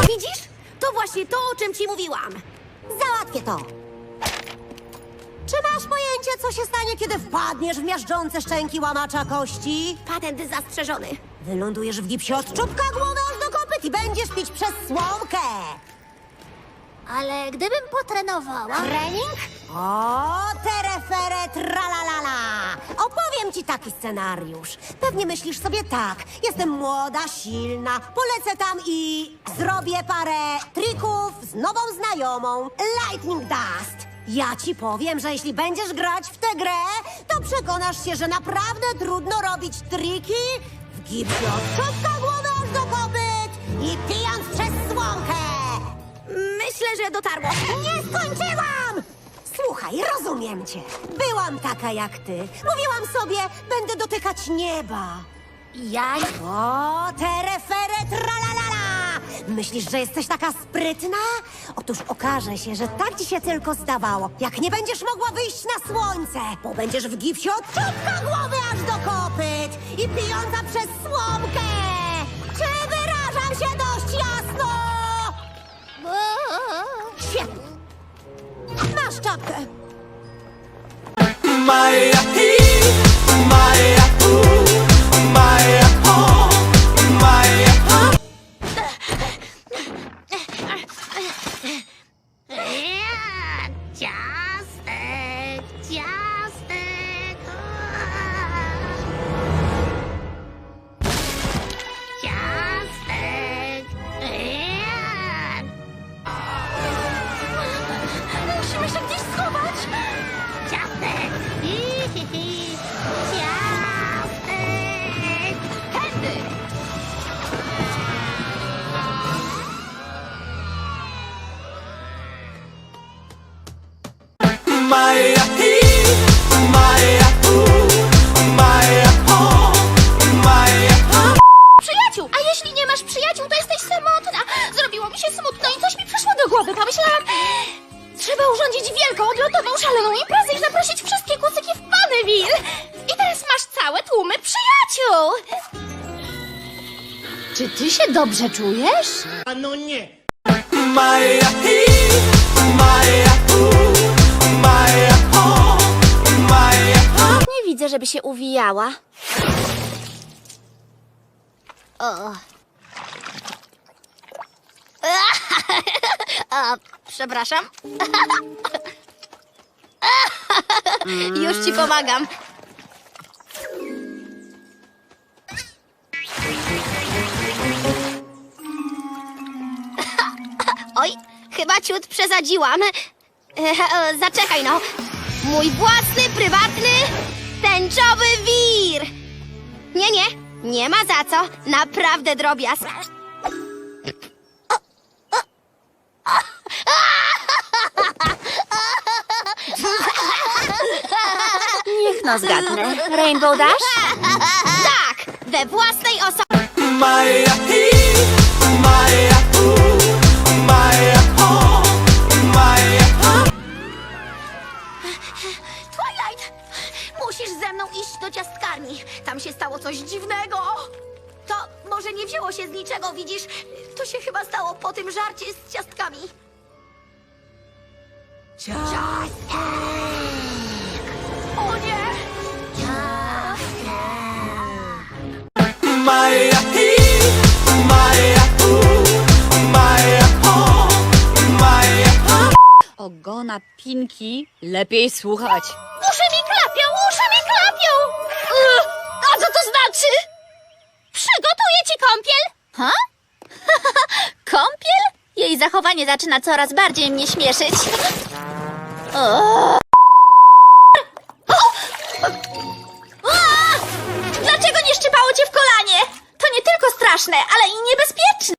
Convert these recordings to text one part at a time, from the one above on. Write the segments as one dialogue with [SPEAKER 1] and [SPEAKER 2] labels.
[SPEAKER 1] Widzisz? To właśnie to, o czym ci mówiłam.
[SPEAKER 2] Załatwię to. Czy masz pojęcie, co się stanie, kiedy wpadniesz w miażdżące szczęki łamacza kości?
[SPEAKER 1] Patent zastrzeżony.
[SPEAKER 2] Wylądujesz w gipsie od czubka głowy aż do kopyt i będziesz pić przez słomkę.
[SPEAKER 3] Ale gdybym potrenowała...
[SPEAKER 2] Trening? O, terefere tralalala! Opowiem ci taki scenariusz. Pewnie myślisz sobie tak. Jestem młoda, silna, polecę tam i zrobię parę trików z nową znajomą, Lightning Dust. Ja ci powiem, że jeśli będziesz grać w tę grę, to przekonasz się, że naprawdę trudno robić triki w gipsie od czubka głowy aż do kopyt i pijąc przez słomkę.
[SPEAKER 1] Myślę, że dotarło.
[SPEAKER 2] Nie skończyłam! Słuchaj, rozumiem cię. Byłam taka jak ty. Mówiłam sobie, będę dotykać nieba.
[SPEAKER 3] Ja...
[SPEAKER 2] O, terefere tralalala! Myślisz, że jesteś taka sprytna? Otóż okaże się, że tak ci się tylko zdawało. Jak nie będziesz mogła wyjść na słońce, bo będziesz w gipsie od czubka głowy aż do kopyt i pijąca przez słomkę! Masz czapkę.
[SPEAKER 3] Przyjaciół! A jeśli nie masz przyjaciół, to jesteś samotna! Zrobiło mi się smutno i coś mi przyszło do głowy. Pomyślałam, trzeba urządzić wielką, odlotową, szaloną imprezę i zaprosić wszystkie kucyki w Panyville! I teraz masz całe tłumy przyjaciół! Czy ty się dobrze czujesz?
[SPEAKER 4] Maja hi, Maja hu, Maja
[SPEAKER 3] widzę, żeby się uwijała. O. A, przepraszam. Już ci pomagam. Oj, chyba ciut przesadziłam. Zaczekaj no. Mój własny, prywatny, tęczowy wir. Nie, nie, nie ma za co. Naprawdę drobiazg.
[SPEAKER 5] Niech no zgadnę. Rainbow Dash?
[SPEAKER 3] Tak, we własnej osobie.
[SPEAKER 4] Maja hi, Maja hu, Maja
[SPEAKER 1] iść do ciastkarni. Tam się stało coś dziwnego. To może nie wzięło się z niczego, widzisz? To się chyba stało po tym żarcie z ciastkami. Ciastek! O nie!
[SPEAKER 4] Maja hi, Maja Maja ho, Maja ho.
[SPEAKER 5] Ogona Pinki lepiej słuchać.
[SPEAKER 3] Uszy mi
[SPEAKER 5] Jej zachowanie zaczyna coraz bardziej mnie śmieszyć. O! Dlaczego nie szczypało cię w kolanie? To nie tylko straszne, ale i niebezpieczne.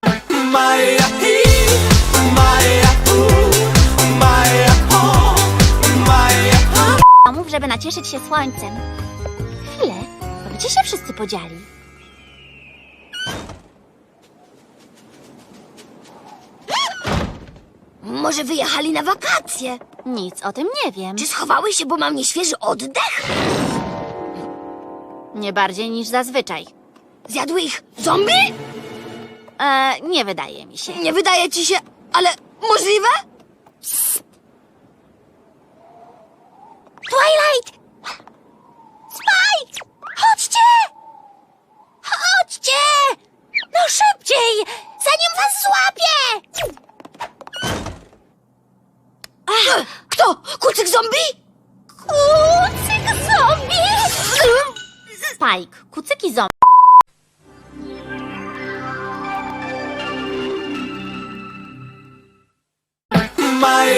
[SPEAKER 5] Mów, żeby nacieszyć się słońcem. Chwilę, bo gdzie się wszyscy podzieli?
[SPEAKER 3] Może wyjechali na wakacje?
[SPEAKER 5] Nic o tym nie wiem.
[SPEAKER 3] Czy schowały się, bo mam nieświeży oddech?
[SPEAKER 5] Nie bardziej niż zazwyczaj.
[SPEAKER 3] Zjadły ich zombie?
[SPEAKER 5] E, nie wydaje mi się.
[SPEAKER 3] Nie wydaje ci się, ale możliwe? Twilight! Kucyk zombie?
[SPEAKER 5] Kucyk zombie! Spike, kucyki zombie. My